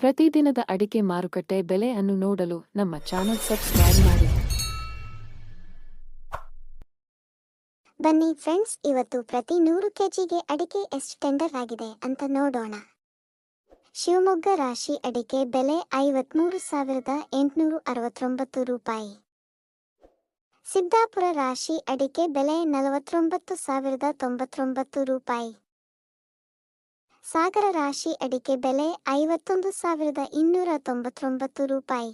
ಪ್ರತಿದಿನದ ಅಡಿಕೆ ಮಾರುಕಟ್ಟೆ ಬೆಲೆ ಅನ್ನು ನೋಡಲು ನಮ್ಮ ಚಾನೆಲ್ ಸಬ್ಸ್ಕ್ರೈಬ್ ಮಾಡಿ. ಬನ್ನಿ ಫ್ರೆಂಡ್ಸ್, ಇವತ್ತು ಪ್ರತಿ ನೂರು ಕೆಜಿಗೆ ಅಡಿಕೆ ಎಷ್ಟು ಟೆಂಡರ್ ಆಗಿದೆ ಅಂತ ನೋಡೋಣ. ಶಿವಮೊಗ್ಗ ರಾಶಿ ಅಡಿಕೆ ಬೆಲೆ ಐವತ್ಮೂರು ಸಾವಿರದ ಎಂಟುನೂರು ಅರವತ್ತೊಂಬತ್ತು ರೂಪಾಯಿ. ಸಿದ್ದಾಪುರ ರಾಶಿ ಅಡಿಕೆ ಬೆಲೆ ನಲವತ್ತೊಂಬತ್ತು ಸಾವಿರದ ತೊಂಬತ್ತೊಂಬತ್ತು ರೂಪಾಯಿ. ಸಾಗರ ರಾಶಿ ಅಡಿಕೆ ಬೆಲೆ ಐವತ್ತೊಂದು ಸಾವಿರದ ಇನ್ನೂರ ತೊಂಬತ್ತೊಂಬತ್ತು ರೂಪಾಯಿ.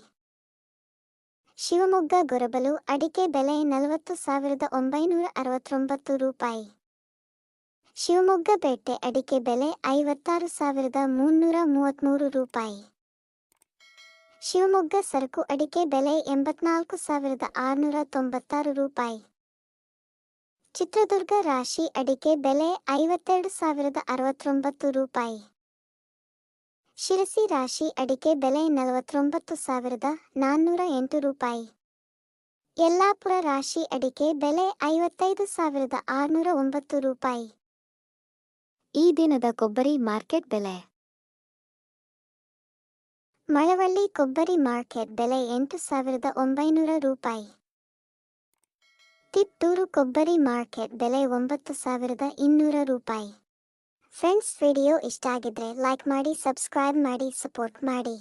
ಶಿವಮೊಗ್ಗ ಗೊರಬಲು ಅಡಿಕೆ ಬೆಲೆ ನಲವತ್ತು ಸಾವಿರದ ಒಂಬೈನೂರ ಅರವತ್ತೊಂಬತ್ತು ರೂಪಾಯಿ. ಶಿವಮೊಗ್ಗ ಪೇಟೆ ಅಡಿಕೆ ಬೆಲೆ ಐವತ್ತಾರು ಸಾವಿರದ ಮುನ್ನೂರ ಮೂವತ್ತ್ಮೂರು ರೂಪಾಯಿ. ಶಿವಮೊಗ್ಗ ಸರಕು ಅಡಿಕೆ ಬೆಲೆ ಎಂಬತ್ನಾಲ್ಕು ಸಾವಿರದ ಆರುನೂರ ತೊಂಬತ್ತಾರು ರೂಪಾಯಿ. ಚಿತ್ರದುರ್ಗ ರಾಶಿ ಅಡಿಕೆ ಬೆಲೆ ಐವತ್ತೆರಡು ಸಾವಿರದ ಅರವತ್ತೊಂಬತ್ತು ರೂಪಾಯಿ. ಶಿರಸಿ ರಾಶಿ ಅಡಿಕೆ ಬೆಲೆ ನಲವತ್ತೊಂಬತ್ತು ಸಾವಿರದ ನಾನ್ನೂರ ಎಂಟು ರೂಪಾಯಿ. ಯಲ್ಲಾಪುರ ರಾಶಿ ಅಡಿಕೆ ಬೆಲೆ ಐವತ್ತೈದು ಸಾವಿರದ ಆರುನೂರ ಒಂಬತ್ತು ರೂಪಾಯಿ. ಈ ದಿನದ ಕೊಬ್ಬರಿ ಮಾರ್ಕೆಟ್ ಬೆಲೆ. ಮಳವಳ್ಳಿ ಕೊಬ್ಬರಿ ಮಾರ್ಕೆಟ್ ಬೆಲೆ ಎಂಟು ಸಾವಿರದ ಒಂಬೈನೂರ ರೂಪಾಯಿ. ತಿಪ್ಟೂರು ಕೊಬ್ಬರಿ ಮಾರ್ಕೆಟ್ ಬೆಲೆ ಒಂಬತ್ತು ಸಾವಿರದ ಇನ್ನೂರ ರೂಪಾಯಿ. ಫ್ರೆಂಡ್ಸ್, ವಿಡಿಯೋ ಇಷ್ಟ ಆಗಿದ್ರೆ ಲೈಕ್ ಮಾಡಿ ಸಬ್ಸ್ಕ್ರೈಬ್ ಮಾಡಿ ಸಪೋರ್ಟ್ ಮಾಡಿ.